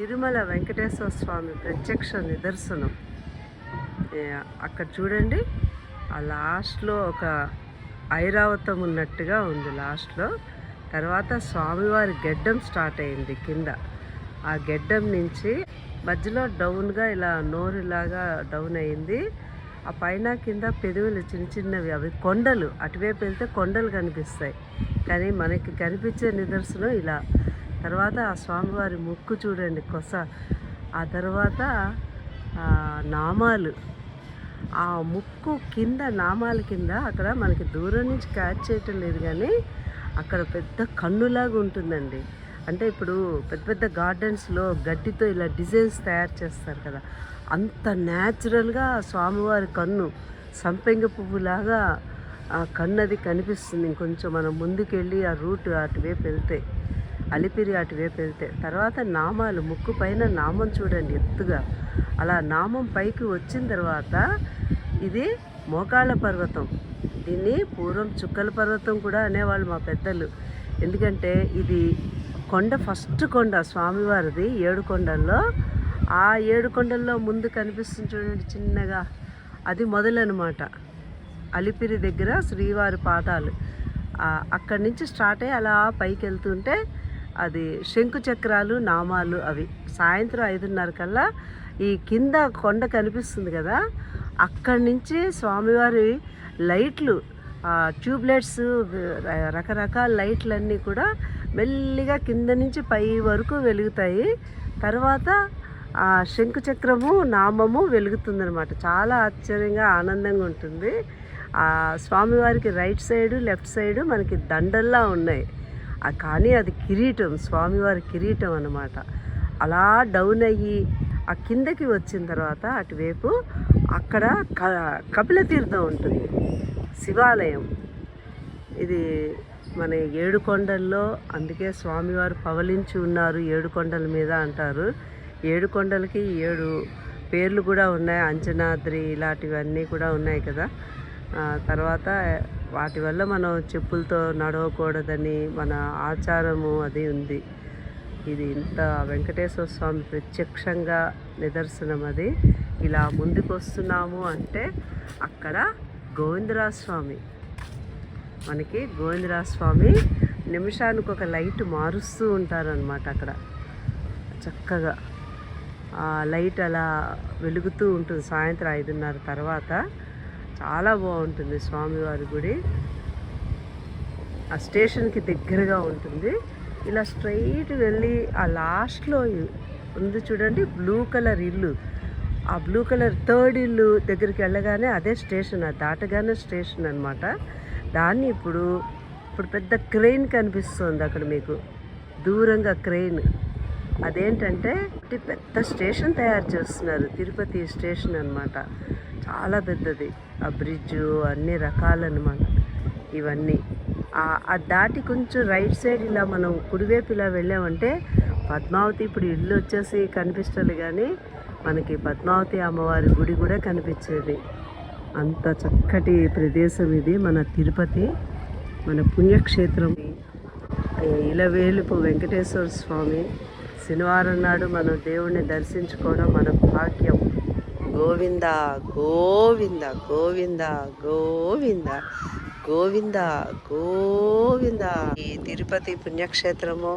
తిరుమల వెంకటేశ్వర స్వామి ప్రత్యక్ష నిదర్శనం. అక్కడ చూడండి ఆ లాస్ట్లో ఒక ఐరావతం ఉన్నట్టుగా ఉంది లాస్ట్లో. తర్వాత స్వామివారి గెడ్డం స్టార్ట్ అయింది కింద. ఆ గెడ్డం నుంచి మధ్యలో డౌన్గా ఇలా నోరులాగా డౌన్ అయింది. ఆ పైన కింద పెదవులు చిన్న చిన్నవి అవి కొండలు. అటువైపు వెళ్తే కొండలు కనిపిస్తాయి. కానీ మనకి కనిపించే నిదర్శనం ఇలా తర్వాత ఆ స్వామివారి ముక్కు చూడండి కొస. ఆ తర్వాత నామాలు. ఆ ముక్కు కింద నామాల కింద అక్కడ మనకి దూరం నుంచి క్యాచ్ చేయటం లేదు కానీ అక్కడ పెద్ద కన్నులాగా ఉంటుందండి. అంటే ఇప్పుడు పెద్ద పెద్ద గార్డెన్స్లో గడ్డితో ఇలా డిజైన్స్ తయారు చేస్తారు కదా. అంత న్యాచురల్గా స్వామివారి కన్ను సంపెంగ పువ్వులాగా ఆ కన్ను అది కనిపిస్తుంది. ఇంకొంచెం మనం ముందుకెళ్ళి ఆ రూట్ అటువైపు వెళ్తే. అలిపిరి అటువైపు వెళ్తే తర్వాత నామాలు ముక్కు పైన నామం చూడండి ఎత్తుగా. అలా నామం పైకి వచ్చిన తర్వాత ఇది మోకాళ్ళ పర్వతం. దీన్ని పూర్వం చుక్కల పర్వతం కూడా అనేవాళ్ళు మా పెద్దలు. ఎందుకంటే ఇది కొండ ఫస్ట్ కొండ స్వామివారిది ఏడు కొండల్లో. ఆ ఏడు కొండల్లో ముందు కనిపిస్తుంది చూడండి చిన్నగా. అది మొదలనమాట. అలిపిరి దగ్గర శ్రీవారి పాదాలు. అక్కడి నుంచి స్టార్ట్ అయ్యి అలా పైకి వెళ్తుంటే అది శంకు చక్రాలు నామాలు అవి. సాయంత్రం ఐదున్నర కల్లా ఈ కింద కొండ కనిపిస్తుంది కదా అక్కడి నుంచి స్వామివారి లైట్లు ట్యూబ్లైట్స్ రకరకాల రకరకాల లైట్లన్నీ కూడా మెల్లిగా కింద నుంచి పై వరకు వెలుగుతాయి. తర్వాత ఆ శంకు చక్రము నామము వెలుగుతుందనమాట చాలా ఆశ్చర్యంగా ఆనందంగా ఉంటుంది. ఆ స్వామివారికి రైట్ సైడు లెఫ్ట్ సైడు మనకి దండల్లా ఉన్నాయి. కానీ అది కిరీటం స్వామివారి కిరీటం అన్నమాట. అలా డౌన్ అయ్యి ఆ కిందకి వచ్చిన తర్వాత అటువైపు అక్కడ క కపిలతీర్థం ఉంటుంది. శివాలయం. ఇది మన ఏడుకొండల్లో అందుకే స్వామివారు పవలించి ఉన్నారు ఏడుకొండల మీద అంటారు. ఏడుకొండలకి ఏడు పేర్లు కూడా ఉన్నాయి. అంజనాద్రి ఇలాంటివన్నీ కూడా ఉన్నాయి కదా. తర్వాత వాటి వల్ల మనం చెప్పులతో నడవకూడదని మన ఆచారము అది ఉంది. ఇది ఇంత వెంకటేశ్వర స్వామి ప్రత్యక్షంగా నిదర్శనం అది. ఇలా ముందుకు వస్తున్నాము అంటే అక్కడ గోవిందరాజ స్వామి మనకి గోవిందరాజ స్వామి నిమిషానికి ఒక లైట్ మారుస్తూ ఉంటారనమాట అక్కడ. చక్కగా. ఆ లైట్ అలా వెలుగుతూ ఉంటుంది సాయంత్రం ఐదున్నర తర్వాత. చాలా బాగుంటుంది స్వామివారి గుడి. ఆ స్టేషన్కి దగ్గరగా ఉంటుంది. ఇలా స్ట్రైట్ వెళ్ళి ఆ లాస్ట్లో ఉంది చూడండి బ్లూ కలర్ ఇల్లు. ఆ బ్లూ కలర్ థర్డ్ ఇల్లు దగ్గరికి వెళ్ళగానే అదే స్టేషన్ అది దాటగానే స్టేషన్ అనమాట దాన్ని ఇప్పుడు ఇప్పుడు పెద్ద క్రెయిన్ కనిపిస్తుంది అక్కడ మీకు. దూరంగా క్రెయిన్ అదేంటంటే పెద్ద స్టేషన్ తయారు చేస్తున్నారు. తిరుపతి స్టేషన్ అనమాట చాలా పెద్దది. ఆ బ్రిడ్జ్ అన్ని రకాలన్నమాట. ఇవన్నీ. ఆ- ఆ దాటి కొంచెం రైట్ సైడ్ ఇలా మనం కుడివైపు ఇలా వెళ్ళామంటే పద్మావతి ఇప్పుడు ఇల్లు వచ్చేసి కనిపిస్తుంది కానీ మనకి పద్మావతి అమ్మవారి గుడి కూడా కనిపించేది. అంత చక్కటి ప్రదేశం ఇది మన తిరుపతి మన పుణ్యక్షేత్రం. ఇలవేలుపు వెంకటేశ్వర స్వామి శనివారం నాడు మనం దేవుణ్ణి దర్శించుకోవడం మన భాగ్యం. గోవింద గోవింద గోవింద గోవింద గోవింద గోవింద. ఈ తిరుపతి పుణ్యక్షేత్రము